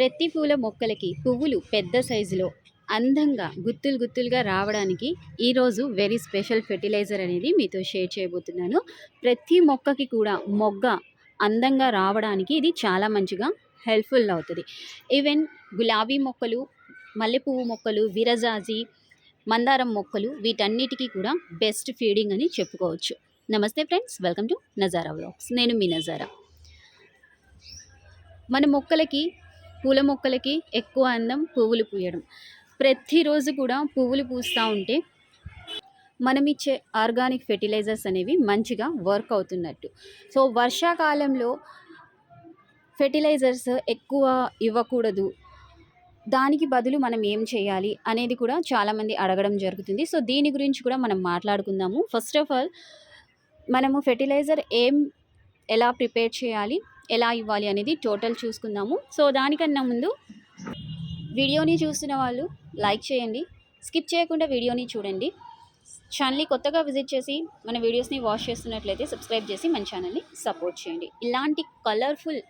ప్రతి పూల మొక్కలకి పువ్వులు పెద్ద సైజులో అందంగా గుత్తులు గుత్తులుగా రావడానికి ఈరోజు వెరీ స్పెషల్ ఫెర్టిలైజర్ అనేది మీతో షేర్ చేయబోతున్నాను. ప్రతి మొక్కకి కూడా మొగ్గ అందంగా రావడానికి ఇది చాలా మంచిగా హెల్ప్ఫుల్ అవుతుంది. ఈవెన్ గులాబీ మొక్కలు మల్లెపువ్వు మొక్కలు విరజాజి మందారం మొక్కలు వీటన్నిటికీ కూడా బెస్ట్ ఫీడింగ్ అని చెప్పుకోవచ్చు. నమస్తే friends welcome to Nazara vlogs నేను మీ నజారా మన మొక్కలకి పూల మొక్కలకి ఎక్కువ అందం పువ్వులు పూయడం. ప్రతిరోజు కూడా పువ్వులు పూస్తూ ఉంటే మనం ఇచ్చే ఆర్గానిక్ ఫెర్టిలైజర్స్ అనేవి మంచిగా వర్క్ అవుతున్నట్టు. సో వర్షాకాలంలో ఫెర్టిలైజర్స్ ఎక్కువ ఇవ్వకూడదు. దానికి బదులు మనం ఏం చేయాలి అనేది కూడా చాలామంది అడగడం జరుగుతుంది. సో దీని గురించి కూడా మనం మాట్లాడుకుందాము. ఫస్ట్ ఆఫ్ ఆల్ మనము ఫెర్టిలైజర్ ఏం ఎలా ప్రిపేర్ చేయాలి ఎలా ఇవ్వాలి అనేది టోటల్ చూసుకుందాము. సో దానికన్నా ముందు వీడియోని చూస్తున్న వాళ్ళు లైక్ చేయండి. స్కిప్ చేయకుండా వీడియోని చూడండి. ఛానల్ని కొత్తగా విజిట్ చేసి మన వీడియోస్ని వాచ్ చేస్తున్నట్లయితే సబ్స్క్రైబ్ చేసి మన ఛానల్ని సపోర్ట్ చేయండి. ఇలాంటి కలర్ఫుల్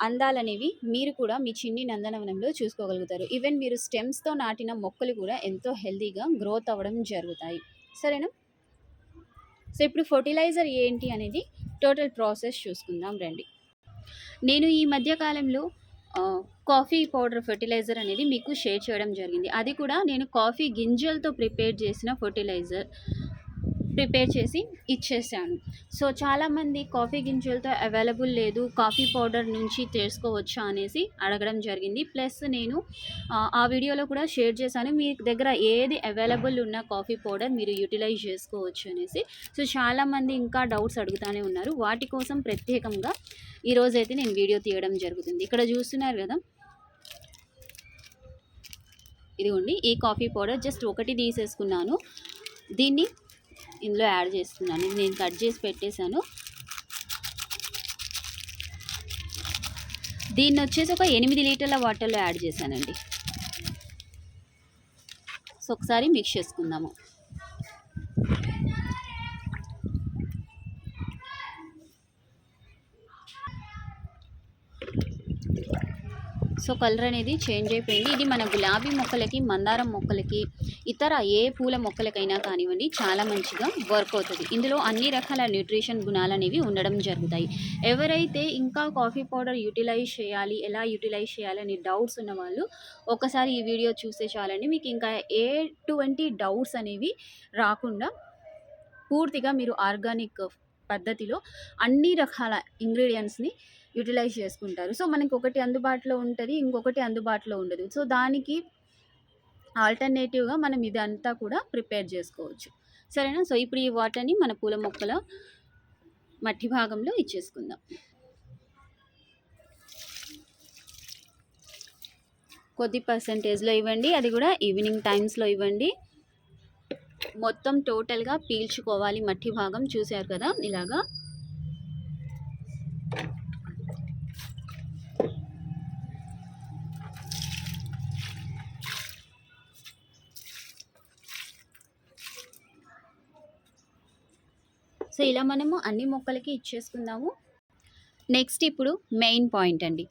అందాలనేవి మీరు కూడా మీ చిన్ని నందనవనంలో చూసుకోగలుగుతారు. ఈవెన్ మీరు స్టెమ్స్తో నాటిన మొక్కలు కూడా ఎంతో హెల్తీగా గ్రోత్ అవ్వడం జరుగుతాయి. సరేనా? సో ఇప్పుడు ఫర్టిలైజర్ ఏంటి అనేది టోటల్ ప్రాసెస్ చూసుకుందాం రండి. నేను ఈ మధ్యకాలంలో కాఫీ పౌడర్ ఫర్టిలైజర్ అనేది మీకు షేర్ చేయడం జరిగింది. అది కూడా నేను కాఫీ గింజలతో ప్రిపేర్ చేసిన ఫర్టిలైజర్. ప్రిపేర్ చేసి ఇచ్చేసాను. సో చాలామంది కాఫీ గింజలతో అవైలబుల్ లేదు కాఫీ పౌడర్ నుంచి చేసుకోవచ్చా అనేసి అడగడం జరిగింది. ప్లస్ నేను ఆ, వీడియోలో కూడా షేర్ చేశాను మీ దగ్గర ఏది అవైలబుల్ ఉన్న కాఫీ పౌడర్ మీరు యూటిలైజ్ చేసుకోవచ్చు అనేసి. సో చాలామంది ఇంకా డౌట్స్ అడుగుతూనే ఉన్నారు. వాటి కోసం ప్రత్యేకంగా ఈరోజు అయితే నేను వీడియో తీయడం జరుగుతుంది. ఇక్కడ చూస్తున్నారు కదా. ఇదిగోండి ఈ కాఫీ పౌడర్ జస్ట్ ఒకటి తీసేసుకున్నాను. దీన్ని ఇందులో యాడ్ చేస్తున్నాను. ఇది నేను కట్ చేసి పెట్టేశాను. దీన్ని వచ్చేసి ఒక ఎనిమిది లీటర్ల వాటర్లో యాడ్ చేశానండి. సో ఒకసారి మిక్స్ చేసుకుందాము. సో కలర్ అనేది చేంజ్ అయిపోయింది. ఇది మన గులాబీ మొక్కలకి మందారం మొక్కలకి ఇతర ఏ పూల మొక్కలకైనా కానివ్వండి చాలా మంచిగా వర్క్ అవుతుంది. ఇందులో అన్ని రకాల న్యూట్రిషన్ గుణాలు అనేవి ఉండడం జరుగుతాయి. ఎవరైతే ఇంకా కాఫీ పౌడర్ యూటిలైజ్ చేయాలి ఎలా యూటిలైజ్ చేయాలి డౌట్స్ ఉన్న వాళ్ళు ఒకసారి ఈ వీడియో చూసే చాలండి. మీకు ఇంకా ఎటువంటి డౌట్స్ అనేవి రాకుండా పూర్తిగా మీరు ఆర్గానిక్ పద్ధతిలో అన్ని రకాల ఇంగ్రీడియంట్స్ని యూటిలైజ్ చేసుకుంటారు. సో మనకి ఒకటి అందుబాటులో ఉంటుంది ఇంకొకటి అందుబాటులో ఉండదు. సో దానికి ఆల్టర్నేటివ్గా మనం ఇదంతా కూడా ప్రిపేర్ చేసుకోవచ్చు. సరేనా? సో ఇప్పుడు ఈ వాటర్ని మన పూల మొక్కల మట్టి భాగంలో ఇచ్చేసుకుందాం. కొద్ది పర్సంటేజ్లో ఇవ్వండి. అది కూడా ఈవినింగ్ టైమ్స్లో ఇవ్వండి. మొత్తం టోటల్గా పీల్చుకోవాలి మట్టి భాగం. చూశారు కదా? ఇలాగా. సో ఇలా మనము అన్ని మొక్కలకి ఇచ్చేసుకుందాము. నెక్స్ట్ ఇప్పుడు మెయిన్ పాయింట్ అండి.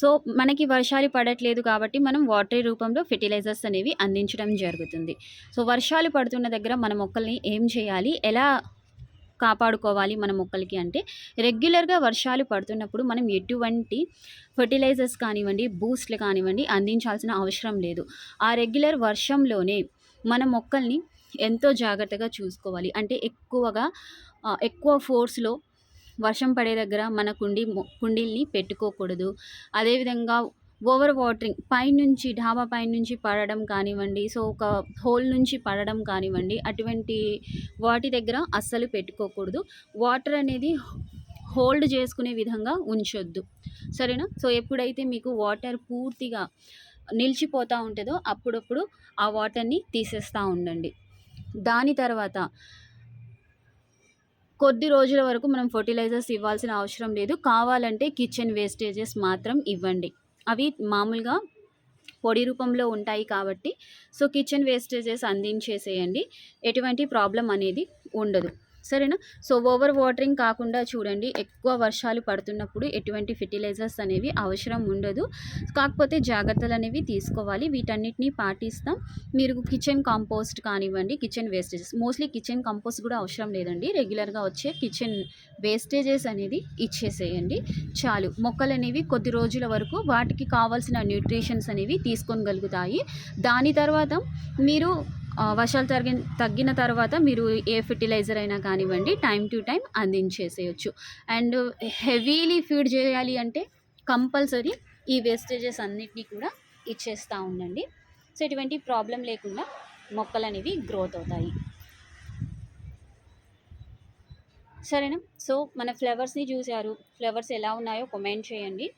సో మనకి వర్షాలు పడట్లేదు కాబట్టి మనం వాటర్ రూపంలో ఫెర్టిలైజర్స్ అనేవి అందించడం జరుగుతుంది. సో వర్షాలు పడుతున్న దగ్గర మన మొక్కల్ని ఏం చేయాలి? ఎలా కాపాడుకోవాలి మన మొక్కలకి అంటే రెగ్యులర్గా వర్షాలు పడుతున్నప్పుడు మనం ఎటువంటి ఫర్టిలైజర్స్ కానివ్వండి బూస్ట్లు కానివ్వండి అందించాల్సిన అవసరం లేదు. ఆ రెగ్యులర్ వర్షంలోనే మన మొక్కల్ని ఎంతో జాగ్రత్తగా చూసుకోవాలి. అంటే ఎక్కువగా ఎక్కువ ఫోర్స్లో వర్షం పడే దగ్గర మన కుండీ కుండీల్ని పెట్టుకోకూడదు. అదేవిధంగా ఓవర్ వాటరింగ్ పైనుంచి ఢాబా పైనుంచి పడడం కానివ్వండి సో ఒక హోల్ నుంచి పడడం కానివ్వండి అటువంటి వాటి దగ్గర అస్సలు పెట్టుకోకూడదు. వాటర్ అనేది హోల్డ్ చేసుకునే విధంగా ఉంచొద్దు. సరేనా? సో ఎప్పుడైతే మీకు వాటర్ పూర్తిగా నిలిచిపోతూ ఉంటుందో అప్పుడప్పుడు ఆ వాటర్ని తీసేస్తూ ఉండండి. దాని తర్వాత కొద్ది రోజుల వరకు మనం ఫర్టిలైజర్స్ ఇవ్వాల్సిన అవసరం లేదు. కావాలంటే కిచెన్ వేస్టేజెస్ మాత్రం ఇవ్వండి. అవి మామూలుగా పొడి రూపంలో ఉంటాయి కాబట్టి సో కిచెన్ వేస్టేజెస్ అందించేసేయండి. ఎటువంటి ప్రాబ్లం అనేది ఉండదు. సరేనా? సో ఓవర్ వాటరింగ్ కాకుండా చూడండి ఎక్కువ వర్షాలు పడుతున్నప్పుడు ఎటువంటి ఫెర్టిలైజర్స్ అనేవి అవసరం ఉండదు. కాకపోతే జాగ్రత్తలు అనేవి తీసుకోవాలి. వీటన్నిటిని పాటిస్తాం. మీరు కిచెన్ కంపోస్ట్ కానివ్వండి kitchen wastages. Mostly kitchen compost కూడా అవసరం లేదండి. రెగ్యులర్గా వచ్చే కిచెన్ వేస్టేజెస్ అనేది ఇచ్చేసేయండి. చాలు. మొక్కలు అనేవి కొద్ది రోజుల వరకు వాటికి కావాల్సిన న్యూట్రిషన్స్ అనేవి తీసుకోగలుగుతాయి దాని తర్వాత మీరు వర్షాలు తగ్గి తగ్గిన తర్వాత మీరు ఏ ఫెర్టిలైజర్ అయినా కానివ్వండి టైం టు టైం అందించేసేయచ్చు. అండ్ హెవీలీ ఫీడ్ చేయాలి అంటే కంపల్సరీ ఈ వేస్టేజెస్ అన్నిటినీ కూడా ఇచ్చేస్తూ ఉండండి. సో ఎటువంటి ప్రాబ్లం లేకుండా మొక్కలు అనేవి గ్రోత్ అవుతాయి. సరేనా? సో మన ఫ్లవర్స్ని చూశారు. ఫ్లవర్స్ ఎలా ఉన్నాయో కమెంట్ చేయండి.